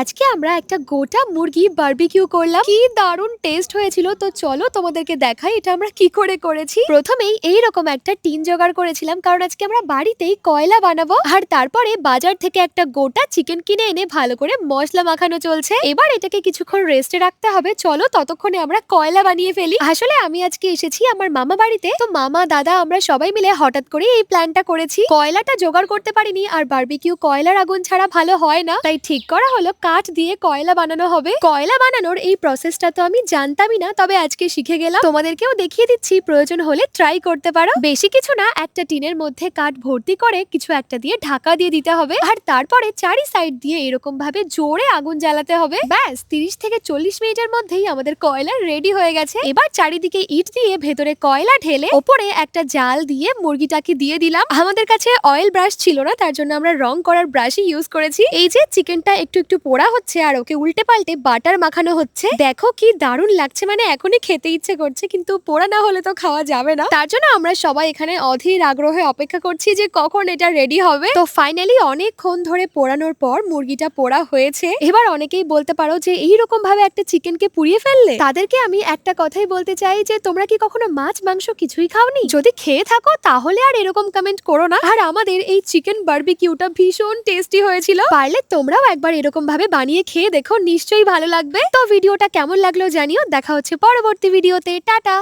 আজকে আমরা একটা গোটা মুরগি বারবিকিউ করলাম। কি দারুণ টেস্ট হয়েছিল। তো চলো তোমাদেরকে দেখাই এটা আমরা কি করে করেছি। প্রথমেই এই রকম একটা টিন জোগাড় করেছিলাম, কারণ আজকে আমরা বাড়িতেই কয়লা বানাবো। আর তারপরে বাজার থেকে একটা গোটা চিকেন কিনে এনে ভালো করে মশলা মাখানো চলছে। এবার এটাকে কিছুক্ষণ রেস্টে রাখতে হবে। চলো ততক্ষণে আমরা কয়লা বানিয়ে ফেলি। আসলে আমি আজকে এসেছি আমার মামা বাড়িতে। তো মামা, দাদা আমরা সবাই মিলে হঠাৎ করে এই প্ল্যানটা করেছি। কয়লাটা জোগাড় করতে পারিনি, আর বারবিকিউ কয়লার আগুন ছাড়া ভালো হয় না। তাই ঠিক করা হলো কাঠ দিয়ে কয়লা বানানো হবে? কয়লা বানানোর এই প্রসেসটা তো আমি জানতামই না, তবে আজকে শিখে গেলাম। তোমাদেরকেও দেখিয়ে দিচ্ছি, প্রয়োজন হলে ট্রাই করতে পারো। বেশি কিছু না, একটা টিনের মধ্যে কাঠ ভর্তি করে কিছু একটা দিয়ে ঢাকা দিয়ে দিতে হবে। আর তারপরে চারি সাইড দিয়ে এরকম ভাবে জোরে আগুন জ্বালাতে হবে। ব্যাস, তিরিশ থেকে চল্লিশ মিনিটের মধ্যেই আমাদের কয়লা রেডি হয়ে গেছে। এবার চারিদিকে ইট দিয়ে ভেতরে কয়লা ঢেলে ওপরে একটা জাল দিয়ে মুরগিটাকে দিয়ে দিলাম। আমাদের কাছে অয়েল ব্রাশ ছিল না, তার জন্য আমরা রং করার ব্রাশই ইউজ করেছি। এই যে চিকেনটা একটু একটু পোড়া হচ্ছে আর ওকে উল্টে পাল্টে বাটার মাখানো হচ্ছে। দেখো কি দারুণ লাগছে মানে এখনই খেতে ইচ্ছে করছে, কিন্তু পোড়া না হলে তো খাওয়া যাবে না। তার জন্য আমরা সবাই এখানে অধীর আগ্রহে অপেক্ষা করছি যে কখন এটা রেডি হবে। তো ফাইনালি অনেকক্ষণ ধরে পোড়ানোর পর মুরগিটা পোড়া হয়েছে। এবার অনেকেই বলতে পারো যে এইরকম ভাবে একটা চিকেনকে পুড়িয়ে ফেললে? তাদেরকে আমি একটা কথাই বলতে চাই যে, তোমরা কি কখনো মাছ, মাংস কিছুই খাওনি? যদি খেয়ে থাকো, তাহলে আর এরকম কমেন্ট করো না। আর আমাদের এই চিকেন বার্বিকিউটা ভীষণ টেস্টি হয়েছিল। পারলে তোমরাও একবার এরকম ভাবে বানিয়ে খেয়ে দেখো, নিশ্চয়ই ভালো লাগবে। তো ভিডিওটা কেমন লাগল জানিও। দেখা হচ্ছে পরবর্তী ভিডিওতে। টাটা!